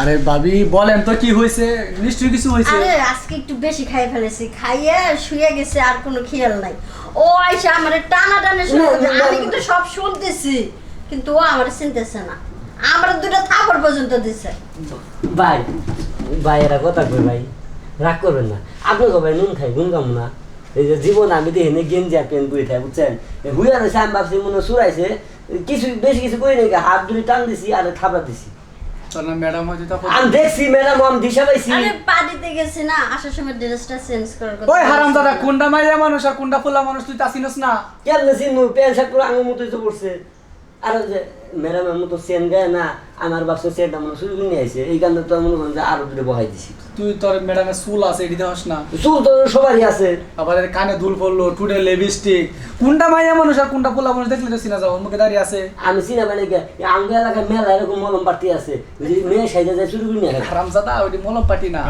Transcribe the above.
আরে ভাবি বলেন তো কি হয়েছে? নিশ্চয়ই কিছু হয়েছে। আরে আজকে একটু বেশি খাই ফেলেছি। খাইয়ে শুয়ে গেছে আর কোনো খেয়াল নাই। ও আইসা আমার টানা টানে শুরু না, করছে। না, আমি কিন্তু সব শুনতেছি কিন্তু ও আমার চিনতেছে না। আমার দুটো থাপড় পর্যন্ত দিছে। ভাই ভাই এরা কথা কই ভাই। রাগ করবেন না। আপনাকে ভাই নুন খাই গুন কাম না। এই যে জীবন আমি দেখি না গেঞ্জি প্যান্ট পরে থাকি বুঝছেন? হুইয়া রয়েছে আমি ভাবছি মনে সুরাইছে কিছু বেশি কিছু কই নাকি হাত ধরে টান দিছি আর থাপড়া দিছি। না ম্যাডাম হয়তো তখন আমি দেখছি ম্যাডাম আমি দিশা পাইছি। আরে পার্টিতে গেছি না আসার সময় ড্রেসটা চেঞ্জ করার কথা ওই হারাম দাদা। কোনটা মাইয়া মানুষ আর কোনটা ফুলা মানুষ তুই তা চিনস না। কেমনে চিনবো? প্যান্ট শার্ট পরে আঙুল মতোই তো পড়ছে। আর ওই যে ম্যাডামের মতো চেন গায়ে না আমার বাক্স চেনটা মনে শুরু নিয়ে আইছে। এই কারণে তো মনে করেন যে আরও দূরে বহাই দিছি। তুই তোর ম্যাডামের চুল আছে এটি দেখাস না? চুল তো সবারই আছে। আবার এর কানে দুল পড়ল টুডে লিপস্টিক কোনটা মাইয়া মানুষ আর কোনটা ফুলা মানুষ দেখলে তো চিনা যাব মুখে দাঁড়িয়ে আছে। আমি সিনেমা নাকি আঙ্গ এলাকায় মেলা এরকম মলম পার্টি আছে ওই মেয়ে সাইজে যায় করে নিয়ে আসে। ওইটি মলম পাটি না।